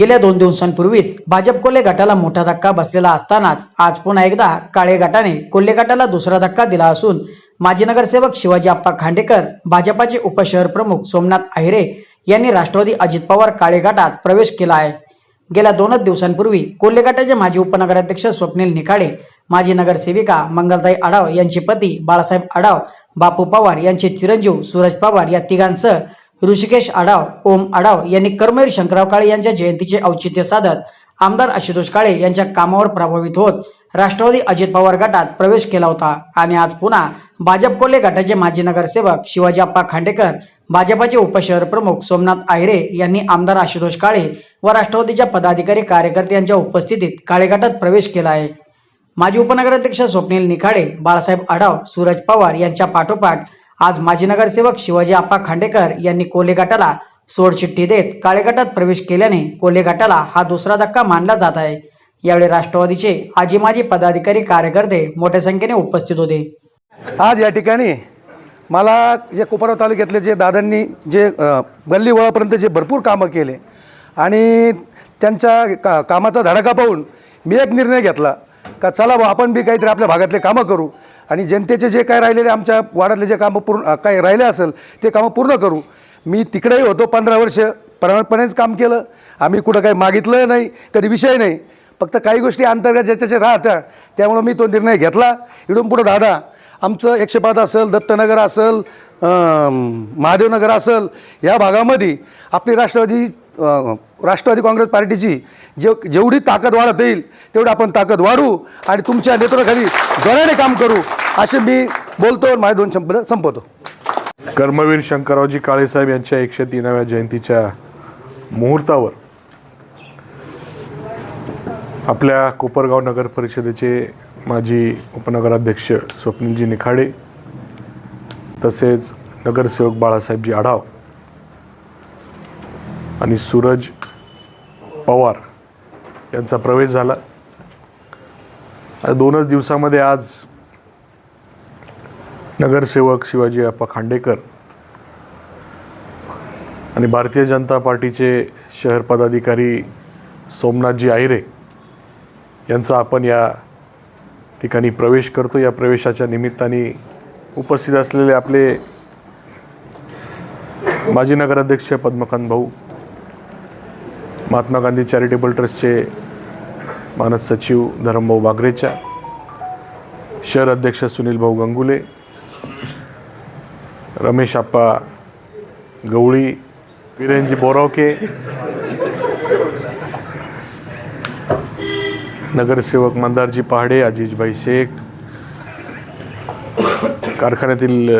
गेल्या दोन दिवसांपूर्वीच भाजप कोल्हे गटाला मोठा धक्का बसलेला असतानाच आज पुन्हा एकदा काळे गटाने कोल्हे गटाला दुसरा धक्का दिला असून माजी नगरसेवक शिवाजी आप्पा खांडेकर भाजपाचे उपशहर प्रमुख सोमनाथ आहिरे यांनी राष्ट्रवादी अजित पवार काळे गटात प्रवेश केला आहे. गेल्या दोनच दिवसांपूर्वी कोल्हे गटाचे माजी उपनगराध्यक्ष स्वप्नील निखाडे माजी नगरसेविका मंगलताई आढाव यांचे पती बाळासाहेब आढाव बापू पवार यांचे चिरंजीव सूरज पवार या तिघांसह ऋषिकेश आढाव ओम आढाव यांनी कर्मवीर शंकरराव काळे यांच्या जयंतीचे औचित्य साधत आमदार आशुतोष काळे यांच्या कामावर प्रभावित होत राष्ट्रवादी अजित पवार गटात प्रवेश केला होता. आणि आज पुन्हा भाजप कोल्हे गटाचे माजी नगरसेवक शिवाजी आप्पा खांडेकर भाजपाचे उपशहर प्रमुख सोमनाथ आहिरे यांनी आमदार आशुतोष काळे व राष्ट्रवादीच्या पदाधिकारी कार्यकर्ते यांच्या उपस्थितीत काळे गटात प्रवेश केला आहे. माजी उपनगराध्यक्ष स्वप्नील निखाडे बाळासाहेब आढाव सूरज पवार यांच्या पाठोपाठ आज माजी नगरसेवक शिवाजी आप्पा खांडेकर यांनी कोल्हे गटाला सोडचिठ्ठी देत काळे गटात प्रवेश केल्याने कोल्हे गटाला हा दुसरा धक्का मानला जात आहे. यावेळी राष्ट्रवादीचे आजी माजी पदाधिकारी कार्यकर्ते मोठ्या संख्येने उपस्थित होते. आज या ठिकाणी मला या कोपरगाव तालुक्यातले जे दादांनी जे गल्ली वळापर्यंत जे भरपूर कामं केले आणि त्यांच्या का कामाचा धडाका पाहून मी एक निर्णय घेतला. का चला बा आपण बी काहीतरी आपल्या भागातले कामं करू. आणि जनतेचे जे काय राहिलेले आमच्या वाड्यातले जे कामं पूर्ण काही राहिले असेल ते कामं पूर्ण करू. मी तिकडेही होतो पंधरा वर्ष प्रामाणिकपणेच काम केलं. आम्ही कुठं काही मागितलं नाही कधी विषय नाही. फक्त काही गोष्टी अंतर्गत ज्याच्या राहत्या त्यामुळं मी तो निर्णय घेतला. इकडून पुढं दादा आमचं एकशे पाच असेल दत्तनगर असेल महादेवनगर असेल या भागामध्ये आपली राष्ट्रवादी राष्ट्रवादी काँग्रेस पार्टीची जे जेवढी ताकद वाढत येईल तेवढी आपण ताकद वाढू आणि तुमच्या नेतृत्वाखाली जोराने काम करू असे मी बोलतो आणि माझे दोन शब्द संपवतो. कर्मवीर शंकररावजी काळेसाहेब यांच्या एकशे तीनाव्या जयंतीच्या मुहूर्तावर आपल्या कोपरगाव नगर परिषदेचे माजी उपनगराध्यक्ष स्वप्नीलजी निखाडे तसेच नगरसेवक बाळासाहेबजी आढाव आणि सूरज पवार यांचा प्रवेश झाला. आता दोनच दिवसामध्ये आज नगरसेवक शिवाजी अप्पा खांडेकर आणि भारतीय जनता पार्टीचे शहर पदाधिकारी सोमनाथजी आहिरे यांचा आपण या ठिकाणी प्रवेश करतो. या प्रवेशाच्या निमित्ताने उपस्थित असलेले आपले माजी नगराध्यक्ष पद्मकांत भाऊ महात्मा गांधी चॅरिटेबल ट्रस्टचे मानस सचिव धरमभाऊ बागरेच्या शहर अध्यक्ष सुनील भाऊ गंगुले रमेश आप्पा गवळी विरेनजी बोरावके नगरसेवक मंदारजी पहाडे अजिजभाई शेख कारखान्यातील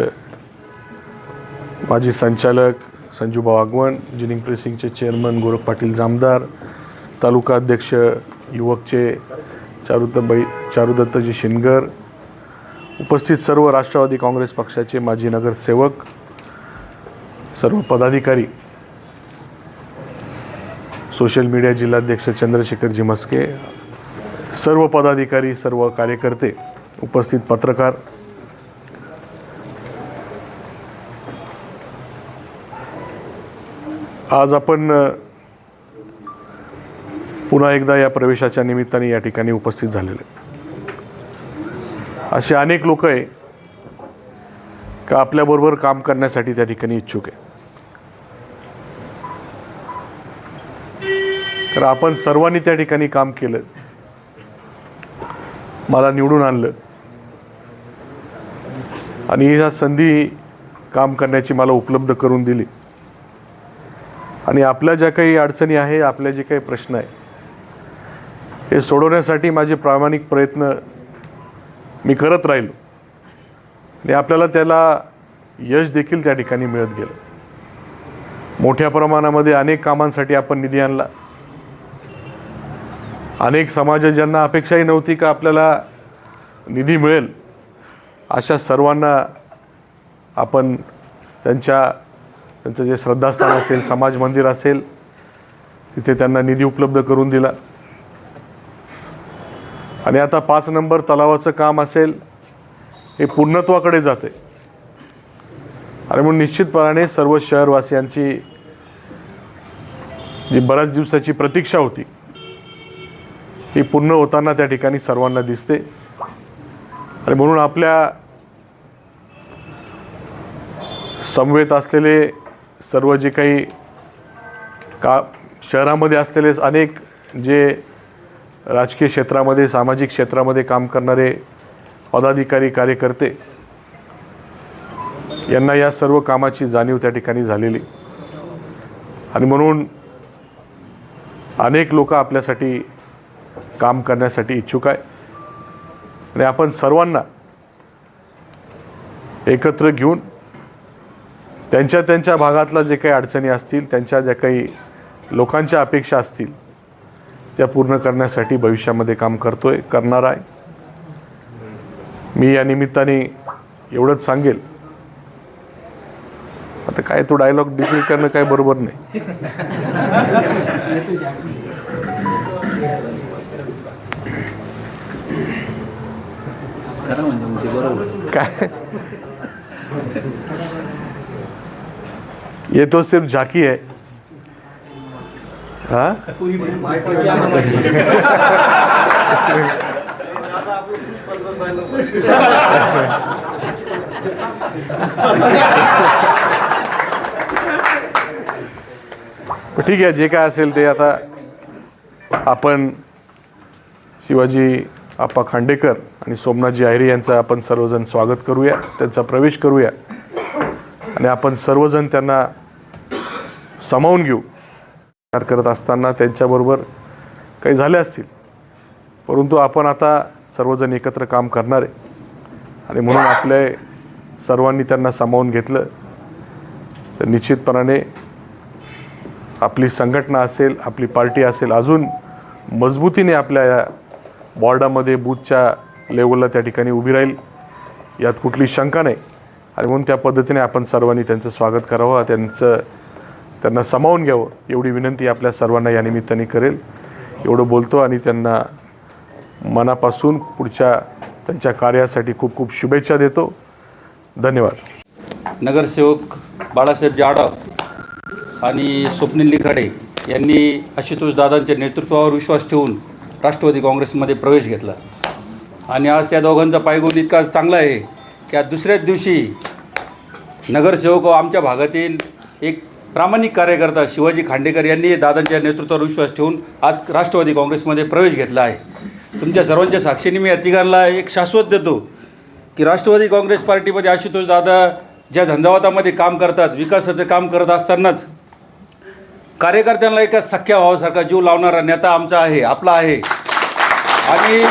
माजी संचालक संजूभाऊ आगवण जिनिंग प्रेसिंगचे चेअरमन गोरख पाटील जामदार तालुका अध्यक्ष युवकचे चारुदत्तबाई चारुदत्तजी शिनगर उपस्थित सर्व राष्ट्रवादी काँग्रेस पक्षाचे माजी नगरसेवक सर्व पदाधिकारी सोशल मीडिया जिल्हाध्यक्ष चंद्रशेखरजी मस्के सर्व पदाधिकारी सर्व कार्यकर्ते उपस्थित पत्रकार आज आपण पुन्हा एकदा या प्रवेशाच्या निमित्ताने या ठिकाणी उपस्थित झालेले असे अनेक लोक आहे का आपल्याबरोबर काम करण्यासाठी त्या ठिकाणी इच्छुक आहे. तर आपण सर्वांनी त्या ठिकाणी काम केलं मला निवडून आणलं आणि ह्या संधी काम करण्याची मला उपलब्ध करून दिली. आणि आपल्या ज्या काही अडचणी आहे आपल्या जे काही प्रश्न आहे हे सोडवण्यासाठी माझे प्रामाणिक प्रयत्न मी करत राहिलो. आणि आपल्याला त्याला यश देखील त्या ठिकाणी मिळत गेलं. मोठ्या प्रमाणामध्ये अनेक कामांसाठी आपण निधी आणला. अनेक समाज ज्यांना अपेक्षाही नव्हती का आपल्याला निधी मिळेल अशा सर्वांना आपण त्यांच्या त्यांचं जे श्रद्धास्थान असेल समाज मंदिर असेल तिथे त्यांना निधी उपलब्ध करून दिला. आणि आता पाच नंबर तलावाचं काम असेल हे पूर्णत्वाकडे जाते. आणि म्हणून निश्चितपणाने सर्व शहरवासियांची जी बऱ्याच दिवसाची प्रतीक्षा होती ही पूर्ण होताना त्या ठिकाणी सर्वांना दिसते. आणि म्हणून आपल्या समवेत असलेले सर्व जे काही का शहरामध्ये असलेले अनेक जे राजकीय क्षेत्रामध्ये सामाजिक क्षेत्रामध्ये काम करणारे पदाधिकारी कार्यकर्ते यांना या सर्व कामाची जाणीव त्या ठिकाणी झालेली. आणि म्हणून अनेक लोक आपल्यासाठी काम करण्यासाठी इच्छुक आहे. आणि आपण सर्वांना एकत्र घेऊन त्यांच्या त्यांच्या भागातला जे काही अडचणी असतील त्यांच्या ज्या काही लोकांच्या अपेक्षा असतील त्या पूर्ण करण्यासाठी भविष्यामध्ये काम करतोय करणार आहे. मी या निमित्ताने एवढंच सांगेल. आता काय तो डायलॉग डिक्लेअर करणं काय बरोबर नाही. काय? ये तो सिर्फ झाकी है। हाँ? ठीक आहे जे काय असेल ते आता आपण शिवाजी आप्पा खांडेकर आणि सोमनाथजी आहिरे यांचं आपण सर्वजण स्वागत करूया त्यांचा प्रवेश करूया. आणि आपण सर्वजण त्यांना सामावून घेऊ. विचार करत असताना त्यांच्याबरोबर काही झाले असतील. परंतु आपण आता सर्वजण एकत्र काम करणार आहे. आणि म्हणून आपले सर्वांनी त्यांना सामावून घेतलं. तर निश्चितपणाने आपली संघटना असेल आपली पार्टी असेल अजून मजबूतीने आपल्या या बॉर्डामध्ये बूथच्या लेवलला त्या ठिकाणी उभी राहील. यात कुठली शंका नाही. आणि म्हणून त्या पद्धतीने आपण सर्वांनी त्यांचं स्वागत करावं त्यांचं त्यांना सामावून घ्यावं. एवढी विनंती आपल्या सर्वांना या निमित्ताने करेल. एवढं बोलतो आणि त्यांना मनापासून पुढच्या त्यांच्या कार्यासाठी खूप खूप शुभेच्छा देतो. धन्यवाद. नगरसेवक बाळासाहेब जाडव आणि स्वप्नील लिखाडे यांनी आशुतोष दादांच्या नेतृत्वावर विश्वास ठेवून राष्ट्रवादी काँग्रेसमध्ये प्रवेश घेतला. आणि आज त्या दोघांचा पायगोल इतका चांगला आहे की आज दुसऱ्याच दिवशी नगरसेवक व आमच्या भागातील एक प्रामाणिक कार्यकर्ता शिवाजी खांडेकर यांनी दादांच्या नेतृत्वावर विश्वास ठेवून आज राष्ट्रवादी काँग्रेसमध्ये प्रवेश घेतला आहे. तुमच्या सर्वांच्या साक्षीने मी अधिकारला एक शाश्वत देतो की राष्ट्रवादी काँग्रेस पार्टीमध्ये आशुतोष दादा ज्या झंझावातामध्ये काम करतात विकासाचं काम करत असतानाच कार्यकर्त्यांना एका सख्या भावासारखा जीव लावणारा नेता आमचा आहे आपला आहे. आणि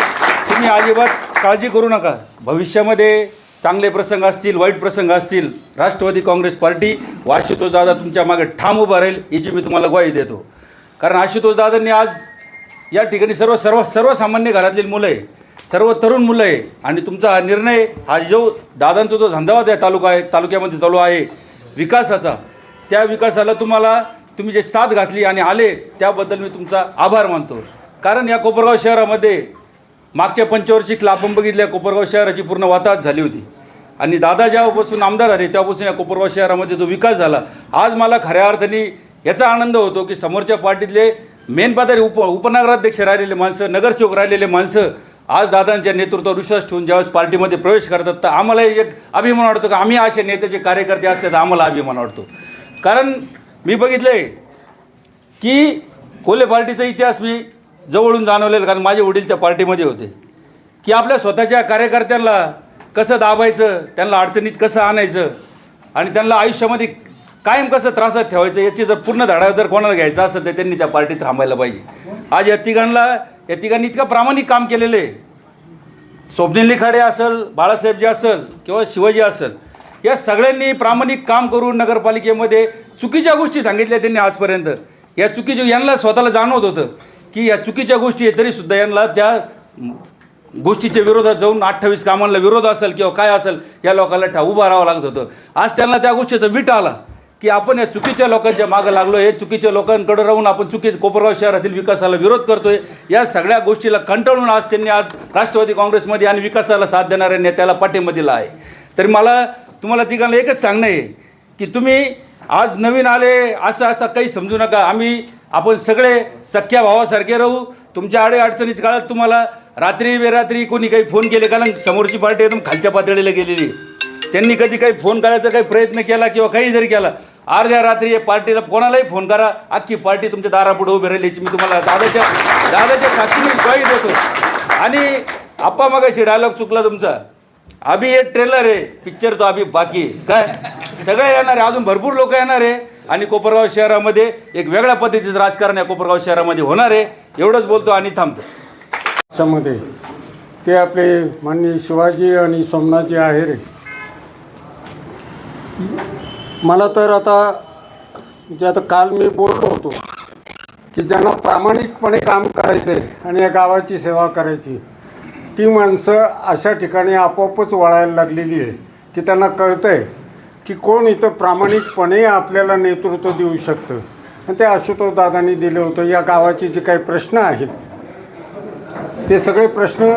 तुम्ही अजिबात काळजी करू नका. भविष्यामध्ये चांगले प्रसंग असतील वाईट प्रसंग असतील राष्ट्रवादी काँग्रेस पार्टी व आशुतोषदादा तुमच्या मागे ठाम उभा राहील याची मी तुम्हाला ग्वाही देतो. कारण आशुतोषदादांनी आज या ठिकाणी सर्व सर्व सर्वसामान्य घरातील मुलं आहे सर्व तरुण मुलं आहे आणि तुमचा हा निर्णय हा जो दादांचा जो धंदावाद आहे तालुका आहे तालुक्यामध्ये चालू आहे विकासाचा त्या विकासाला तुम्हाला तुम्ही जे साथ घातली आणि आले त्याबद्दल मी तुमचा आभार मानतो. कारण या कोपरगाव शहरामध्ये मागच्या पंचवार्षिकला आपण बघितल्या कोपरगाव शहराची पूर्ण वाताहत झाली होती. आणि दादा जेव्हापासून आमदार आले तेव्हापासून या कोपरगाव शहरामध्ये जो विकास झाला आज मला खऱ्या अर्थाने याचा आनंद होतो की समोरच्या पार्टीतले मेन पातळी उप उपनगराध्यक्ष राहिलेले माणसं नगरसेवक राहिलेले माणसं आज दादांच्या नेतृत्वावर विश्वास ठेवून ज्यावेळेस पार्टीमध्ये प्रवेश करतात तर आम्हाला एक अभिमान वाटतो की? आम्ही असे नेत्याचे कार्यकर्ते असतात आम्हाला अभिमान वाटतो. कारण मी बघितलं आहे की कोल्हे पार्टीचा इतिहास मी जवळून जाणवलेलं कारण माझे वडील त्या पार्टीमध्ये होते. की आपल्या स्वतःच्या कार्यकर्त्यांना कसं दाबायचं त्यांना अडचणीत कसं आणायचं आणि त्यांना आयुष्यामध्ये कायम कसं त्रासात ठेवायचं याची जर पूर्ण धडा जर कोणाला घ्यायचा असेल तर त्यांनी त्या पार्टीत थांबायला पाहिजे. आज या तिघांना या तिघांनी इतकं प्रामाणिक काम केलेलं आहे. स्वप्नील लिखाडे असेल बाळासाहेबजी असेल किंवा शिवाजी असेल या सगळ्यांनी प्रामाणिक काम करून नगरपालिकेमध्ये चुकीच्या गोष्टी सांगितल्या त्यांनी आजपर्यंत. या चुकीच्या यांना स्वतःला जाणवत होतं. की या चुकीच्या गोष्टी आहे तरीसुद्धा यांना त्या गोष्टीच्या विरोधात जाऊन अठ्ठावीस कामांना विरोध असेल किंवा काय असेल या लोकांना ठा उभं राहावं लागत होतं. आज त्यांना त्या गोष्टीचा विट आला की आपण या चुकीच्या लोकांच्या मागं लागलो हे चुकीच्या लोकांकडे राहून आपण चुकी कोपरगाव शहरातील विकासाला विरोध करतोय. या सगळ्या गोष्टीला कंटाळून आज त्यांनी आज राष्ट्रवादी काँग्रेसमध्ये आणि विकासाला साथ देणाऱ्या नेत्याला पाठिंबा दिला आहे. तर मला तुम्हाला तिघांना एकच सांगणं आहे की तुम्ही आज नवीन आले असं असं काही समजू नका. आम्ही आपण सगळे सख्या भावासारखे राहू. तुमच्या आडे अडचणीच काळात तुम्हाला रात्री बेरात्री कोणी काही फोन केले कारण समोरची पार्टी एकदम खालच्या पातळीला गेलेली. त्यांनी कधी काही फोन करायचा काही प्रयत्न केला किंवा काही जरी केला अर्ध्या रात्री या पार्टीला कोणालाही फोन करा. अख्खी पार्टी तुमच्या दारापुढे उभी राहिली मी तुम्हाला दादाच्या दादाच्या साक्षीने ग्वाही देतो आणि आप्पा मगाशी डायलॉग चुकला तुमचा. अभि हे ट्रेलर आहे. पिक्चर तो अभि बाकी काय? सगळे येणार आहे. अजून भरपूर लोक येणार आहे. आणि कोपरगाव शहरामध्ये एक वेगळ्या पद्धतीचं राजकारण या कोपरगाव शहरामध्ये होणार आहे. एवढंच बोलतो आणि थांबतो. त्यामध्ये ते आपले माननीय शिवाजी आणि सोमनाथजी आहेर मला तर आता म्हणजे आता काल मी बोललो होतो की ज्यांना प्रामाणिकपणे काम करायचं आहे आणि या गावाची सेवा करायची ती माणसं अशा ठिकाणी आपोआपच वळायला लागलेली आहे की त्यांना कळतं आहे की कोण इथं प्रामाणिकपणे आपल्याला नेतृत्व देऊ शकतं. आणि ते आशुतोष दादांनी दिलं होतं या गावाचे जे काही प्रश्न आहेत ते सगळे प्रश्न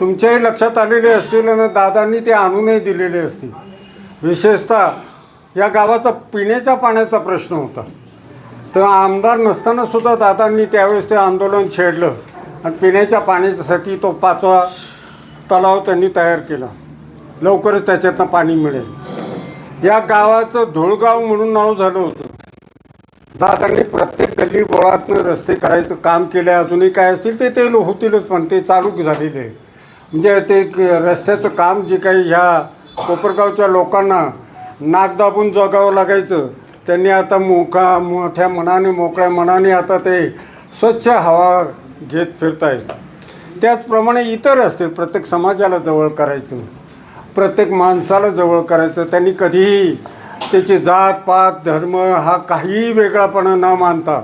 तुमच्याही लक्षात आलेले असतील आणि दादांनी ते आणूनही दिलेले असतील. विशेषतः या गावाचा पिण्याच्या पाण्याचा प्रश्न होता. तर आमदार नसतानासुद्धा दादांनी त्यावेळेस ते आंदोलन छेडलं. आणि पिण्याच्या पाण्यासाठी तो पाचवा तलाव त्यांनी तयार केला. लवकरच त्याच्यातनं पाणी मिळेल. या गावाचं धुळगाव म्हणून नाव झालं होतं. दादांनी प्रत्येक गल्ली बोळातनं रस्ते करायचं काम केलं अजूनही काय असतील ते ते होतीलच पण ते चालू झालेले आहे. म्हणजे ते रस्त्याचं काम जे काही ह्या कोपरगावच्या लोकांना नाक दाबून जगावं लागायचं त्यांनी आता मोका मोठ्या मनाने मोकळ्या मनाने आता ते स्वच्छ हवा घेत फिरता येईल त्याचप्रमाणे इतर असतील प्रत्येक समाजाला जवळ करायचं प्रत्येक माणसाला जवळ करायचं त्यांनी कधीही त्याची जात पात धर्म हा काहीही वेगळापणा न मानता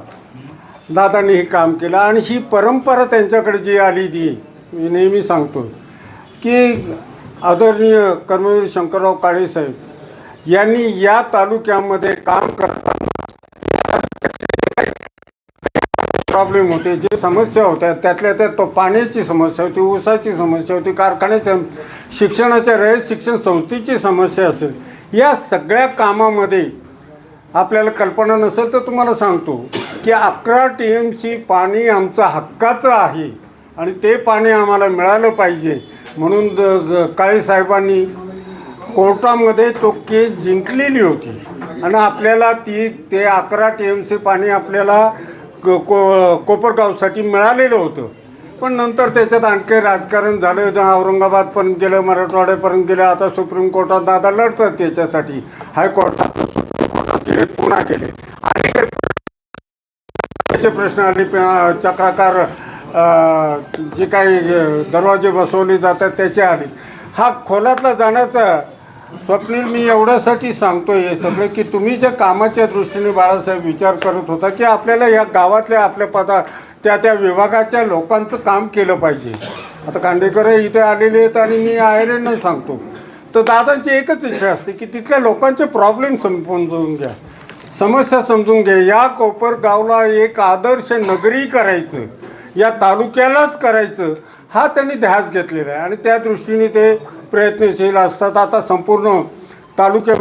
दादांनी हे काम केलं. आणि ही परंपरा त्यांच्याकडे जी आली ती मी नेहमी सांगतो की आदरणीय कर्मवीर शंकरराव काळेसाहेब यांनी या तालुक्यामध्ये काम करत प्रॉब्लेम होते जे समस्या होत्या त्यातल्या त्यात तो पाण्याची समस्या होती ऊसाची समस्या होती कारखान्याच्या शिक्षणाच्या रयत शिक्षण संस्थेची समस्या असेल या सगळ्या कामामध्ये आपल्याला कल्पना नसेल तर तुम्हाला सांगतो की अकरा टी एम सी पाणी आमचं हक्काचं आहे आणि ते पाणी आम्हाला मिळालं पाहिजे. म्हणून द- ग- काळे साहेबांनी कोर्टामध्ये तो केस जिंकलेली होती. आणि आपल्याला ती ते अकरा टी एम सी पाणी आपल्याला को कोपरगावसाठी मिळालेलं होतं. पण नंतर त्याच्यात आणखी राजकारण झालं औरंगाबादपर्यंत गेलं मराठवाड्यापर्यंत गेलं आता सुप्रीम कोर्टात दादा लढतात त्याच्यासाठी. हायकोर्टात सुप्रीम कोर्टात गेले पुन्हा केले आणि प्रश्न आले चक्राकार जे काही दरवाजे बसवले जातात त्याचे आले. हा खोलातला जाण्याचा स्वप्नील मी एवढ्यासाठी सांगतोय हे सगळं की तुम्ही ज्या कामाच्या दृष्टीने बाळासाहेब विचार करत होता की आपल्याला या गावातल्या आपल्या पदा त्या त्या विभागाच्या लोकांचं काम केलं पाहिजे. आता कांडेकर इथे आलेले आहेत आणि मी आयर्यांना सांगतो. तर दादांची एकच इच्छा असते की तिथल्या लोकांचे प्रॉब्लेम समजून घ्या. समस्या समजून घ्या. या कोपर गावला एक आदर्श नगरी करायचं या तालुक्यालाच करायचं हा त्यांनी ध्यास घेतलेला आहे. आणि त्या दृष्टीने ते प्रयत्नशील असतात. आता संपूर्ण तालुक्या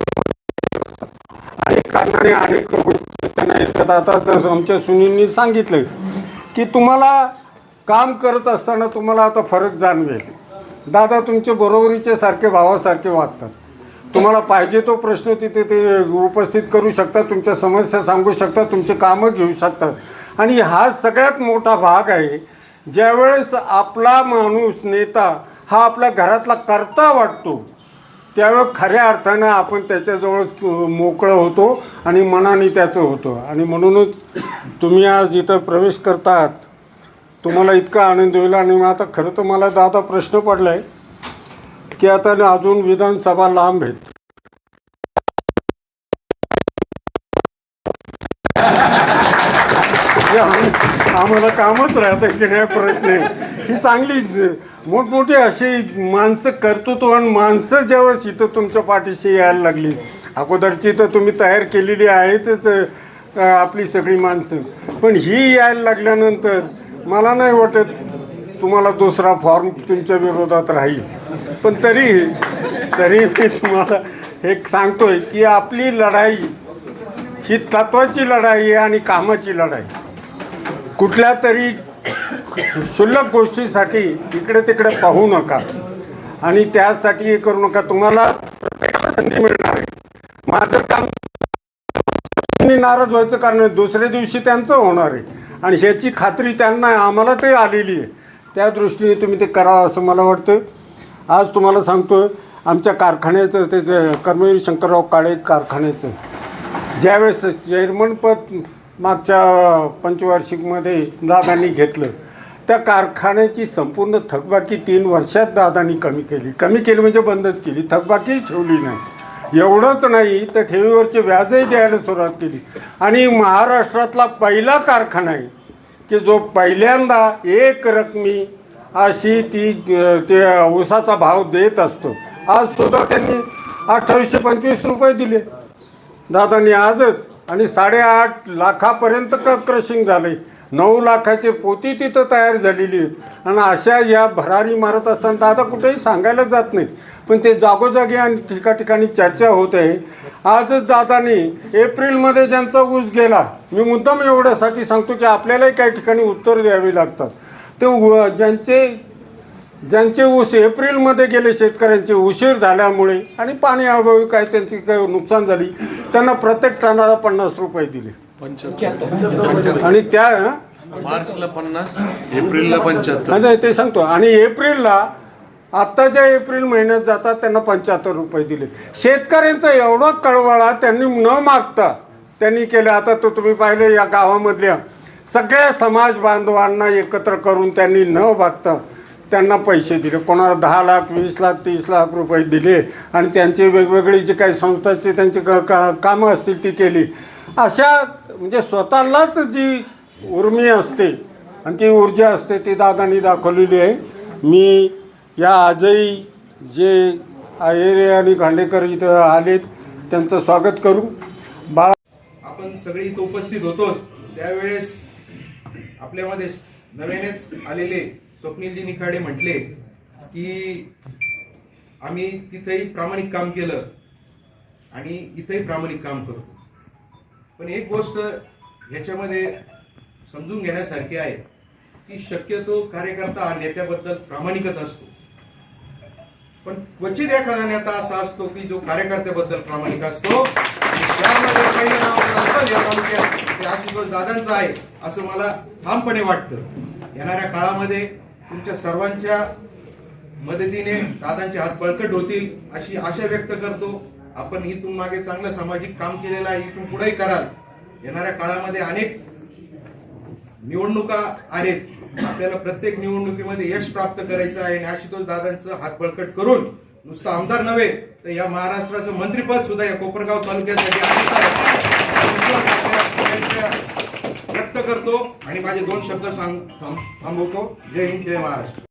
अनेक कारणाने अनेक गोष्टी त्यांना येतात. आता तर आमच्या सुनीलनी सांगितलं की तुम्हाला काम करत असताना तुम्हाला आता फरक जाणवेल. दादा तुमचे बरोबरीचे सारखे भावासारखे वागतात. तुम्हाला पाहिजे तो प्रश्न तिथे ते उपस्थित करू शकतात तुमच्या समस्या सांगू शकतात तुमचे कामं घेऊ शकतात. आणि हा सगळ्यात मोठा भाग आहे ज्यावेळेस आपला माणूस नेता हा आपल्या घरातला करता वाटतो त्यावेळेस खऱ्या अर्थानं आपण त्याच्याजवळच मोकळं होतो आणि मनाने त्याचं होतं. आणि म्हणूनच तुम्ही आज इथं प्रवेश करतात तुम्हाला इतका आनंद होईल. आणि मग आता खरं तर मला दादा प्रश्न पडला आहे की आता अजून विधानसभा लांब आहेत. आम्ही आम्हाला कामच राहतं की नाही प्रश्न. आहे. ही चांगली मोठमोठी अशी माणसं कर्तृत्ववान माणसं जेव्हा इथं तुमच्या पाठीशी यायला लागली अगोदरची तर तुम्ही तयार केलेली आहेतच आपली सगळी माणसं. पण ही यायला लागल्यानंतर मला नाही वाटत तुम्हाला दुसरा फॉर्म तुमच्या विरोधात राहील. पण तरी तरी मी तुम्हाला एक सांगतोय की आपली लढाई ही तत्वाची लढाई आहे आणि कामाची लढाई. कुठल्या तरी क्षुल्लक गोष्टीसाठी इकडे तिकडे पाहू नका. आणि त्यासाठी हे करू नका. तुम्हाला प्रत्येकाला संधी मिळणार आहे. माझं काम नाराज व्हायचं कारण दुसऱ्या दिवशी त्यांचं होणार आहे. आणि ह्याची खात्री त्यांना आम्हाला ते आलेली आहे. त्या दृष्टीने तुम्ही ते करावं असं मला वाटतं. आज तुम्हाला सांगतो आमच्या कारखान्याचं ते ते कर्मवीर शंकरराव काळे कारखान्याचं. ज्यावेळेस चेअरमनपद मागच्या पंचवार्षिकमध्ये दादांनी घेतलं. त्या कारखान्याची संपूर्ण थकबाकी तीन वर्षात दादांनी कमी केली. कमी केली म्हणजे बंदच केली. थकबाकीच ठेवली नाही. एवढंच नाही तर ठेवीवरचे व्याजही द्यायला सुरुवात केली. आणि महाराष्ट्रातला पहिला कारखाना आहे की जो पहिल्यांदा एक रकमी अशी ती ते ऊसाचा भाव देत असतो. आज सुद्धा त्यांनी अठ्ठावीसशे पंचवीस रुपये दिले. दादांनी आजच आणि साडेआठ लाखापर्यंत क क्रशिंग झाले. नऊ लाखाची पोती तिथं तयार झालेली आणि अशा या भरारी मारत असताना आता कुठेही सांगायला जात नाही पण ते जागोजागी आणि ठिका ठिकाणी चर्चा होत आहे. आजच दादानी एप्रिलमध्ये ज्यांचा ऊस गेला मी मुद्दाम एवढ्यासाठी सांगतो की आपल्यालाही काही ठिकाणी उत्तर द्यावी लागतात. ते ज्यांचे ज्यांचे ऊस एप्रिलमध्ये गेले शेतकऱ्यांचे उशीर झाल्यामुळे आणि पाणी अभावी काय त्यांची काही नुकसान झाली त्यांना प्रत्येक टनाला पन्नास रुपये दिले. आणि त्या मार्चला पन्नास एप्रिलला पंच्याहत्तर. ते सांगतो आणि एप्रिलला आत्ताच्या एप्रिल महिन्यात जातात त्यांना पंच्याहत्तर रुपये दिले. शेतकऱ्यांचा एवढा कळवळा त्यांनी न मागता त्यांनी केलं. आता तो तुम्ही पाहिले या गावामधल्या सगळ्या समाज बांधवांना एकत्र करून त्यांनी न मागता त्यांना पैसे दिले. कोणाला दहा लाख वीस लाख तीस लाख रुपये दिले आणि त्यांचे वेगवेगळी जे काही संस्थाचे त्यांची क का कामं असतील ती केली. अशा म्हणजे स्वतःलाच जी उर्मी असते आणि ती ऊर्जा असते ती दादांनी दाखवलेली आहे. मी या आजही जे आयरे आणि खांडेकर इथं आलेत त्यांचं स्वागत करू. बाळा आपण सगळे इथं उपस्थित होतोच. त्यावेळेस आपल्यामध्ये नव्यानेच आलेले स्वप्नीलजी निखाडे म्हटले की आम्ही तिथेही प्रामाणिक काम केलं आणि इथंही प्रामाणिक काम करतो. पण एक गोष्ट ह्याच्यामध्ये समजून घेण्यासारखी आहे की शक्यतो कार्यकर्ता हा नेत्याबद्दल प्रामाणिकच असतो. पण क्वचित एखादा नेता असा असतो की जो कार्यकर्त्याबद्दल प्रामाणिक असतो. त्यामध्ये दादांचं आहे असं मला ठामपणे वाटतं. येणाऱ्या काळामध्ये तुमच्या सर्वांच्या मदतीने दादांचे हात बळकट होतील अशी आशा व्यक्त करतो. आपण इथून मागे चांगलं सामाजिक काम केलेलं आहे इथून पुढेही कराल. येणाऱ्या काळामध्ये अनेक निवडणुका आहेत. आपल्याला प्रत्येक निवडणुकीमध्ये यश प्राप्त करायचं आहे आणि आशुतोष दादांचं हात बळकट करून नुसतं आमदार नव्हे तर या महाराष्ट्राचं मंत्रीपद सुद्धा या कोपरगाव तालुक्यासाठी करतो आणि माझे दोन शब्द सांग थांब- थांबवतो. जय हिंद जय महाराष्ट्र.